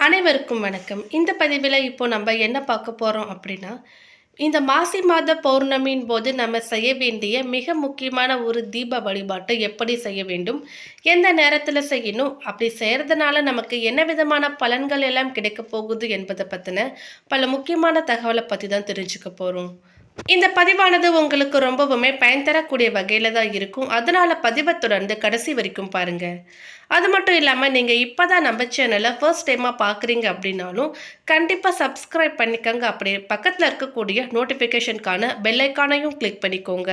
அனைவருக்கும் வணக்கம். இந்த பதிவில் இப்போ நம்ம என்ன பார்க்க போகிறோம் அப்படின்னா இந்த மாசி மாத பௌர்ணமியின் போது நம்ம செய்ய வேண்டிய மிக முக்கியமான ஒரு தீப வழிபாட்டை எப்படி செய்ய வேண்டும் எந்த நேரத்தில் செய்யணும் அப்படி செய்கிறதுனால நமக்கு என்ன விதமான பலன்கள் எல்லாம் கிடைக்க போகுது என்பதை பற்றின பல முக்கியமான தகவலை பற்றி தான் தெரிஞ்சுக்க போகிறோம் இந்த பதிவானது உங்களுக்கு ரொம்பவுமே பயன் தரக்கூடிய வகையில் தான் இருக்கும். அதனால பதிவை தொடர்ந்து கடைசி வரைக்கும் பாருங்க. அது மட்டும் இல்லாமல் நீங்கள் இப்போ தான் நம்ம சேனலை ஃபர்ஸ்ட் டைமாக பார்க்குறீங்க அப்படின்னாலும் கண்டிப்பாக சப்ஸ்கிரைப் பண்ணிக்கோங்க. அப்படியே பக்கத்தில் இருக்கக்கூடிய நோட்டிஃபிகேஷனுக்கான பெல்லைக்கானையும் கிளிக் பண்ணிக்கோங்க.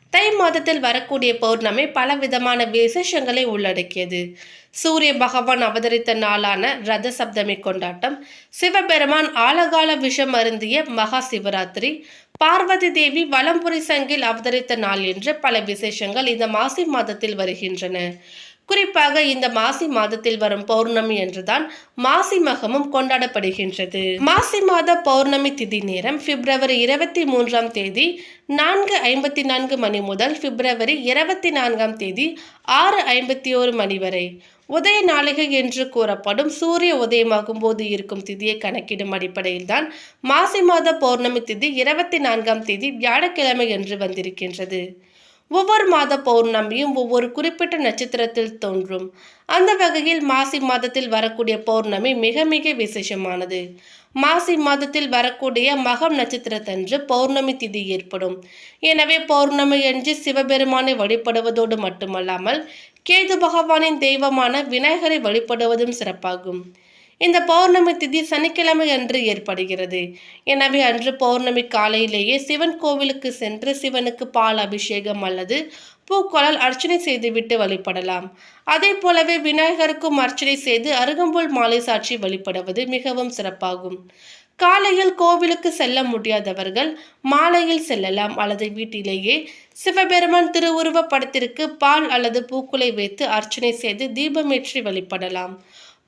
தை மாதத்தில் வரக்கூடிய பௌர்ணமி பல விதமான விசேஷங்களை உள்ளடக்கியது. சூரிய பகவான் அவதரித்த நாளான ரத சப்தமி கொண்டாட்டம் சிவபெருமான் ஆலகால விஷம் அருந்திய மகா சிவராத்திரி பார்வதி தேவி வலம்புரி சங்கில் அவதரித்த நாள் என்று பல விசேஷங்கள் இந்த மாசி மாதத்தில் வருகின்றன. குறிப்பாக இந்த மாசி மாதத்தில் வரும் பௌர்ணமி என்றுதான் மாசி மகமும் கொண்டாடப்படுகின்றது. மாசி மாத பௌர்ணமி திதி நேரம் பிப்ரவரி இருபத்தி மூன்றாம் தேதி நான்கு ஐம்பத்தி நான்கு மணி முதல் பிப்ரவரி இருபத்தி நான்காம் தேதி ஆறு ஐம்பத்தி ஓரு மணி வரை. உதய நாளிகை என்று கூறப்படும் சூரிய உதயமாகும் போது இருக்கும் திதியை கணக்கிடும் அடிப்படையில் தான் மாசி மாத பௌர்ணமி திதி இருபத்தி நான்காம் தேதி வியாழக்கிழமை என்று வந்திருக்கின்றது. ஒவ்வொரு மாத பௌர்ணமியும் ஒவ்வொரு குறிப்பிட்ட நட்சத்திரத்தில் தோன்றும். அந்த வகையில் மாசி மாதத்தில் வரக்கூடிய பௌர்ணமி மிக மிக விசேஷமானது. மாசி மாதத்தில் வரக்கூடிய மகம் நட்சத்திரத்தன்று பௌர்ணமி திதி ஏற்படும். எனவே பௌர்ணமி என்று சிவபெருமானை வழிபடுவதோடு மட்டுமல்லாமல் கேது பகவானின் தெய்வமான விநாயகரை வழிபடுவதும் சிறப்பாகும். இந்த பௌர்ணமி திதி சனிக்கிழமை அன்று ஏற்படுகிறது. எனவே அன்று பௌர்ணமி காலையிலேயே சிவன் கோவிலுக்கு சென்று சிவனுக்கு பால் அபிஷேகம் அல்லது பூக்களால் அர்ச்சனை செய்துவிட்டு வழிபடலாம். அதே போலவே விநாயகருக்கும் அர்ச்சனை செய்து அருகம்புல் மாலை சாட்சி வழிபடுவது மிகவும் சிறப்பாகும். காலையில் கோவிலுக்கு செல்ல முடியாதவர்கள் மாலையில் செல்லலாம் அல்லது வீட்டிலேயே சிவபெருமான் திருவுருவ படத்திற்கு பால் அல்லது பூக்குலை வைத்து அர்ச்சனை செய்து தீபமேற்றி வழிபடலாம்.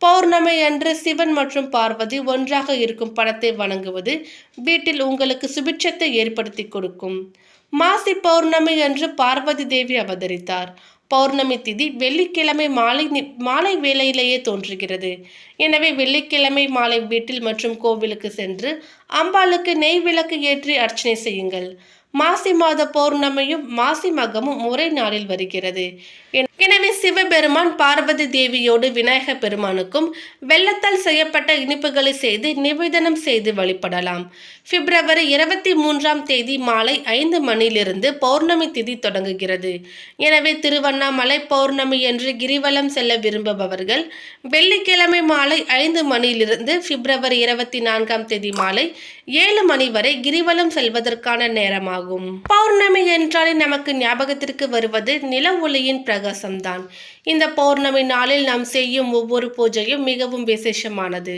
பௌர்ணமி அன்று சிவன் மற்றும் பார்வதி ஒன்றாக இருக்கும் படத்தை வணங்குவது வீட்டில் உங்களுக்கு சுபிட்சத்தை ஏற்படுத்தி கொடுக்கும். மாசி பௌர்ணமி அன்று பார்வதி தேவி அவதரித்தார். பௌர்ணமி திதி வெள்ளிக்கிழமை மாலை நி- மாலை வேளையிலேயே தோன்றுகிறது. எனவே வெள்ளிக்கிழமை மாலை வீட்டில் மற்றும் கோவிலுக்கு சென்று அம்பாளுக்கு நெய் விளக்கு ஏற்றி அர்ச்சனை செய்யுங்கள். மாசி மாத பௌர்ணமியும் மாசி மகமும் ஒரே நாளில் வருகிறது. எனவே சிவபெருமான் பார்வதி தேவியோடு விநாயக பெருமானுக்கும் வெள்ளத்தால் செய்யப்பட்ட இனிப்புகளை செய்து நிவேதனம் செய்து வழிபடலாம். பிப்ரவரி இருபத்தி மூன்றாம் தேதி மாலை ஐந்து மணியிலிருந்து பௌர்ணமி திதி தொடங்குகிறது. எனவே திருவண்ணாமலை பௌர்ணமி என்று கிரிவலம் செல்ல விரும்புபவர்கள் வெள்ளிக்கிழமை மாலை ஐந்து மணியிலிருந்து பிப்ரவரி இருபத்தி நான்காம் தேதி மாலை ஏழு மணி வரை கிரிவலம் செல்வதற்கான நேரமாகும். பௌர்ணமி என்றாலே நமக்கு ஞாபகத்திற்கு வருவது நில ஒளியின் பிரகாசம்தான். இந்த பௌர்ணமி நாளில் நாம் செய்யும் ஒவ்வொரு பூஜையும் மிகவும் விசேஷமானது.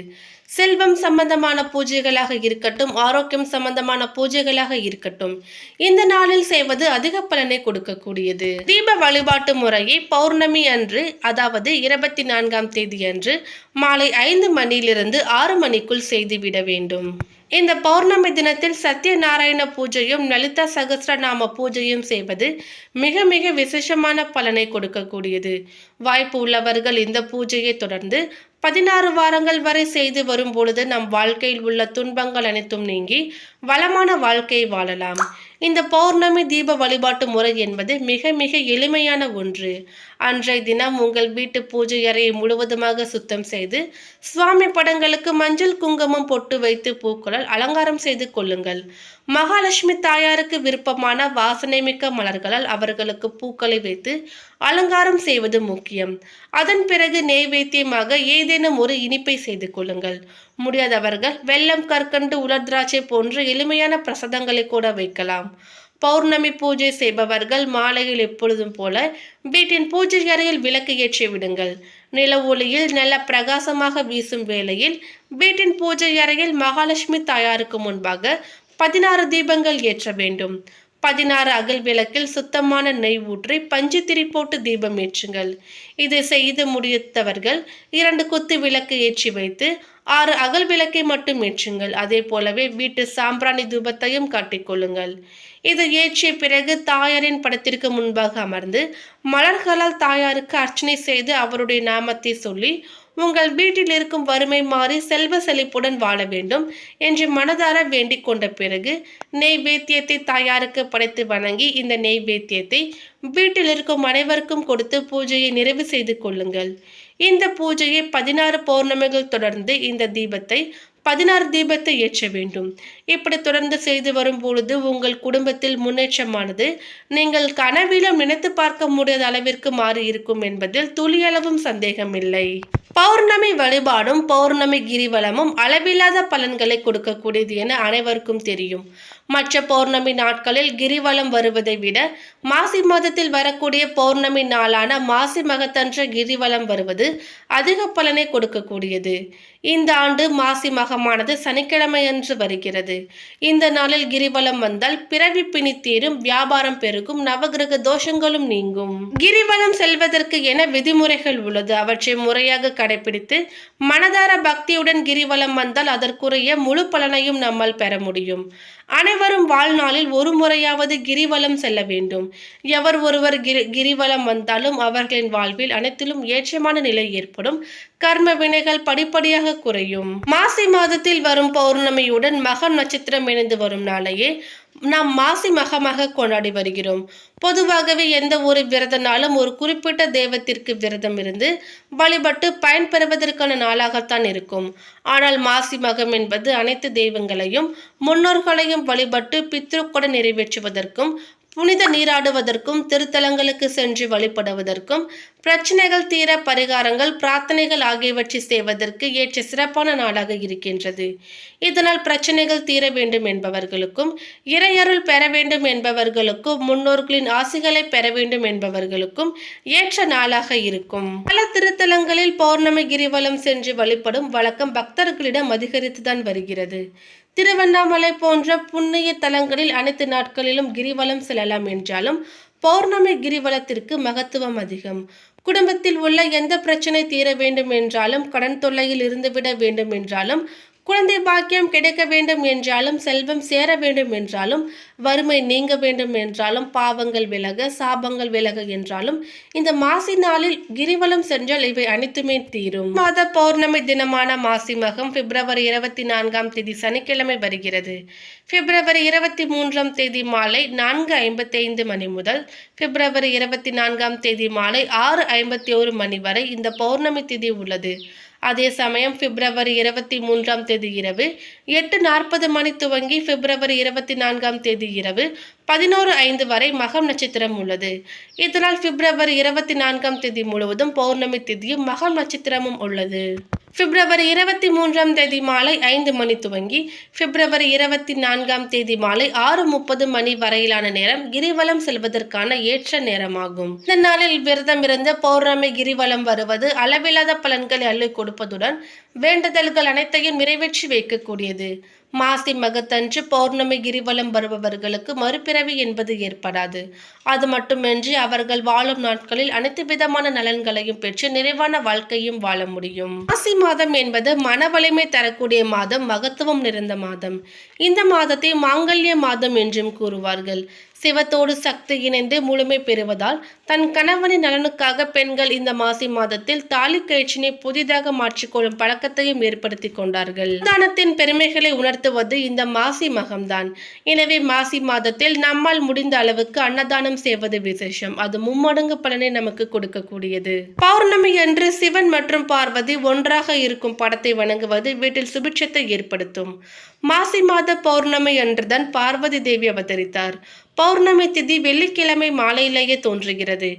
செல்வம் சம்பந்தமான பூஜைகளாக இருக்கட்டும் ஆரோக்கியம் சம்பந்தமான பூஜைகளாக இருக்கட்டும் இந்த நாளில் செய்வது அதிக பலனை கொடுக்கக்கூடியது. தீப வழிபாட்டு முறையை பௌர்ணமி அன்று அதாவது இருபத்தி நான்காம் தேதி அன்று மாலை ஐந்து மணியிலிருந்து ஆறு மணிக்குள் செய்துவிட வேண்டும். இந்த பௌர்ணமி தினத்தில் சத்யநாராயண பூஜையும் லலிதா சகசிரநாம பூஜையும் செய்வது மிக மிக விசேஷமான பலனை கொடுக்கக்கூடியது. வாய்ப்பு உள்ளவர்கள் இந்த பூஜையை தொடர்ந்து பதினாறு வாரங்கள் வரை செய்து வரும் பொழுது நம் வாழ்க்கையில் உள்ள துன்பங்கள் அனைத்தும் நீங்கி வளமான வாழ்க்கையை வாழலாம். இந்த பௌர்ணமி தீப வழிபாட்டு முறை என்பது மிக மிக எளிமையான ஒன்று. அன்றைய தினம் உங்கள் வீட்டு பூஜை அறையை முழுவதுமாக சுத்தம் செய்து சுவாமி படங்களுக்கு மஞ்சள் குங்குமம் பொட்டு வைத்து பூக்களால் அலங்காரம் செய்து கொள்ளுங்கள். மகாலட்சுமி தாயாருக்கு விருப்பமான வாசனை மிக்க மலர்களால் அவர்களுக்கு பூக்களை வைத்து அலங்காரம் செய்வது முக்கியம். அதன் பிறகு நெய்வேத்தியமாக ஏதேனும் ஒரு இனிப்பை செய்து கொள்ளுங்கள். முடியாதவர்கள் வெள்ளம் கற்கண்டு உலர் திராட்சை போன்ற எளிமையான பிரசாதங்களை கூட வைக்கலாம். பௌர்ணமி பூஜை செய்பவர்கள் மாலையில் எப்பொழுதும் போல வீட்டின் பூஜை அறையில் விளக்கு ஏற்றி விடுங்கள். நில ஒளியில் நல்ல பிரகாசமாக வீசும் வேளையில் வீட்டின் பூஜை அறையில் மகாலட்சுமி தாயாருக்கு முன்பாக பதினாறு தீபங்கள் ஏற்ற வேண்டும். பதினாறு அகல் விளக்கில் சுத்தமான நெய் ஊற்றி பஞ்சு திரி போட்டு தீபம் ஏற்றுங்கள். இதை செய்து முடித்தவர்கள் இரண்டு குத்து விளக்கு ஏற்றி வைத்து ஆறு அகல் விளக்கை மட்டும் ஏற்றுங்கள். அதே போலவே வீட்டு சாம்பிராணி தூபத்தையும் காட்டிக்கொள்ளுங்கள் இதை ஏற்றிய பிறகு தாயாரின் படத்திற்கு முன்பாக அமர்ந்து மலர்களால் தாயாருக்கு அர்ச்சனை செய்து அவருடைய நாமத்தை சொல்லி உங்கள் வீட்டில் இருக்கும் வறுமை மாறி செல்வ செழிப்புடன் வாழ வேண்டும் என்று மனதார வேண்டிக் கொண்ட பிறகு நெய்வேத்தியத்தை தாயாருக்கு படைத்து வணங்கி இந்த நெய்வேத்தியத்தை வீட்டில் இருக்கும் அனைவருக்கும் கொடுத்து பூஜையை நிறைவு செய்து கொள்ளுங்கள். இந்த பூஜையை பதினாறு பௌர்ணமிகள் தொடர்ந்து இந்த தீபத்தை பதினாறு தீபத்தை ஏற்ற வேண்டும். இப்படி தொடர்ந்து செய்து வரும் பொழுது உங்கள் குடும்பத்தில் முன்னேற்றமானது நீங்கள் கனவிலும் நினைத்து பார்க்க முடியாத அளவிற்கு மாறி இருக்கும் என்பதில் துளியளவும் சந்தேகமில்லை. பௌர்ணமி வழிபாடும் பௌர்ணமி கிரிவலமும் அளவில்லாத பலன்களை கொடுக்கக்கூடியது என அனைவருக்கும் தெரியும். மற்ற பௌர்ணமி நாட்களில் கிரிவலம் வருவதை விட மாசி மாதத்தில் வரக்கூடிய பௌர்ணமி நாளான மாசி மகத்தன்ற கிரிவலம் வருவது அதிக பலனை கொடுக்கக்கூடியது. இந்த ஆண்டு மாசி மகமானது சனிக்கிழமையன்று வருகிறது. இந்த நாளில் கிரிவலம் வந்தால் பிறவி பிணி தீரும் வியாபாரம் பெருகும் நவகிரக தோஷங்களும் நீங்கும். கிரிவலம் செல்வதற்கு என விதிமுறைகள் உள்ளது. அவற்றை முறையாக கடைபிடித்து மனதார பக்தியுடன் கிரிவலம் வந்தால் அதற்குரிய முழு பலனையும் நம்மால் பெற முடியும். அனைவரும் வாழ்நாளில் ஒரு முறையாவது கிரிவலம் செல்ல வேண்டும். எவர் ஒருவர் கிரி கிரிவலம் வந்தாலும் அவர்களின் வாழ்வில் அனைத்திலும் ஏற்றமான நிலை ஏற்படும். கர்ம வினைகள் படிப்படியாக குறையும். மாசி மாதத்தில் வரும் பௌர்ணமியுடன் மகம் நட்சத்திரம் இணைந்து வரும் நாளையே நாம் மாசி மகமாக கொண்டாடி வருகிறோம். பொதுவாகவே எந்த ஒரு விரத நாளும் ஒரு குறிப்பிட்ட தெய்வத்திற்கு விரதம் இருந்து வழிபட்டு பயன்பெறுவதற்கான நாளாகத்தான் இருக்கும். ஆனால் மாசி மகம் என்பது அனைத்து தெய்வங்களையும் முன்னோர்களையும் வழிபட்டு பித்ருக்கொடை நிறைவேற்றுவதற்கும் புனித நீராடுவதற்கும் திருத்தலங்களுக்கு சென்று வழிபடுவதற்கும் பிரச்சனைகள் தீர பரிகாரங்கள் பிரார்த்தனைகள் ஆகியவற்றை செய்வதற்கு ஏற்ற சிறப்பான நாளாக இருக்கின்றது. இதனால் பிரச்சனைகள் தீர வேண்டும் என்பவர்களுக்கும் இறையருள் பெற வேண்டும் என்பவர்களுக்கும் முன்னோர்களின் ஆசைகளை பெற வேண்டும் என்பவர்களுக்கும் ஏற்ற நாளாக இருக்கும். பல திருத்தலங்களில் பௌர்ணமி கிரிவலம் சென்று வழிபடும் வழக்கம் பக்தர்களிடம் அதிகரித்துதான் வருகிறது. திருவண்ணாமலை போன்ற புண்ணிய தலங்களில் அனைத்து நாட்களிலும் கிரிவலம் செல்லலாம் என்றாலும் பௌர்ணமி கிரிவலத்திற்கு மகத்துவம் அதிகம். குடும்பத்தில் உள்ள எந்த பிரச்சனை தீர வேண்டும் என்றாலும் கடன் தொல்லையில் இருந்துவிட வேண்டும் என்றாலும் குழந்தை பாக்கியம் கிடைக்க வேண்டும் என்றாலும் செல்வம் சேர வேண்டும் என்றாலும் வறுமை நீங்க வேண்டும் என்றாலும் பாவங்கள் விலக சாபங்கள் விலக என்றாலும் இந்த மாசி நாளில் கிரிவலம் சென்றால் இவை அனைத்துமே தீரும். மாத பௌர்ணமி தினமான மாசி மகம் பிப்ரவரி இருபத்தி நான்காம் தேதி சனிக்கிழமை வருகிறது. பிப்ரவரி இருபத்தி மூன்றாம் தேதி மாலை நான்கு ஐம்பத்தி ஐந்து மணி முதல் பிப்ரவரி இருபத்தி நான்காம் தேதி மாலை ஆறு ஐம்பத்தி ஒரு மணி வரை இந்த பௌர்ணமி திதி உள்ளது. அதே சமயம் பிப்ரவரி இருபத்தி மூன்றாம் தேதி இரவு எட்டு நாற்பது மணி துவங்கி பிப்ரவரி இருபத்தி நான்காம் தேதி இரவு பதினோரு ஐந்து வரை மகம் நட்சத்திரம் உள்ளது. இதனால் பிப்ரவரி இருபத்தி நான்காம் தேதி முழுவதும் பௌர்ணமி திதியும் மகம் நட்சத்திரமும் உள்ளது. பிப்ரவரி இருபத்தி மூன்றாம் தேதி மாலை ஐந்து மணி துவங்கி பிப்ரவரி இருபத்தி நான்காம் தேதி மாலை ஆறு முப்பது மணி வரையிலான நேரம் கிரிவலம் செல்வதற்கான ஏற்ற நேரமாகும். இந்த நாளில் விரதம் இருந்த பௌர்ணமி கிரிவலம் வருவது அளவில்லாத பலன்களை அள்ளி கொடுப்பதுடன் வேண்டுதல்கள் அனைத்தையும் நிறைவேற்றி வைக்கக்கூடியது. மாசி மகத்தன்று பௌர்ணமி கிரிவலம் வருபவர்களுக்கு மறுபிறவி என்பது ஏற்படாது. அது மட்டுமின்றி அவர்கள் வாழும் நாட்களில் அனைத்து விதமான நலன்களையும் பெற்று நிறைவான வாழ்க்கையும் வாழ முடியும். மாசி மாதம் என்பது மன வலிமை தரக்கூடிய மாதம் மகத்துவம் நிறைந்த மாதம். இந்த மாதத்தை மாங்கல்ய மாதம் என்றும் கூறுவார்கள். சிவத்தோடு சக்தி இணைந்து முழுமை பெறுவதால் தன் கணவனின் நலனுக்காக பெண்கள் இந்த மாசி மாதத்தில் தாலி கயிற்றினை புதிதாக மாற்றிக்கொள்ளும் பழக்கத்தையும் ஏற்படுத்தி கொண்டார்கள். தானத்தின் பெருமைகளை உணர்த்துவது இந்த மாசி மகம்தான். எனவே மாசி மாதத்தில் நம்மால் முடிந்த அளவுக்கு அன்னதானம் செய்வது விசேஷம். அது மும்மடங்கு பலனை நமக்கு கொடுக்கக்கூடியது. பௌர்ணமி அன்று சிவன் மற்றும் பார்வதி ஒன்றாக இருக்கும் படத்தை வணங்குவது வீட்டில் சுபிட்சத்தை ஏற்படுத்தும். மாசி மாத பௌர்ணமி அன்றுதான் பார்வதி தேவி அவதரித்தார். பௌர்ணமி திதி வெள்ளிக்கிழமை மாலையிலேயே தோன்றுகிறது.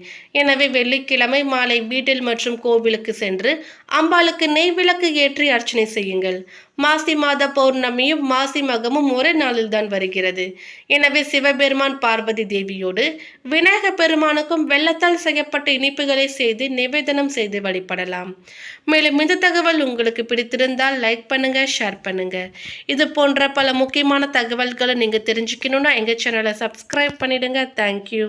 எனவே வெள்ளிக்கிழமை மாலை வீட்டில் மற்றும் கோவிலுக்கு சென்று அம்பாளுக்கு நெய் விளக்கு ஏற்றி அர்ச்சனை செய்யுங்கள். மாசி மாத பௌர்ணமியும் மாசி மகமும் ஒரே நாளில் தான் வருகிறது. எனவே சிவபெருமான் பார்வதி தேவியோடு விநாயக பெருமானுக்கும் வெள்ளத்தால் செய்யப்பட்ட இனிப்புகளை செய்து நிவேதனம் செய்து வழிபடலாம். மேலும் இந்த தகவல் உங்களுக்கு பிடித்திருந்தால் லைக் பண்ணுங்க ஷேர் பண்ணுங்க. இது போன்ற பல முக்கியமான தகவல்களை நீங்க தெரிஞ்சுக்கணும்னா எங்க சேனலை சப்ஸ்கிரைப் பண்ணிடுங்க. தேங்க்யூ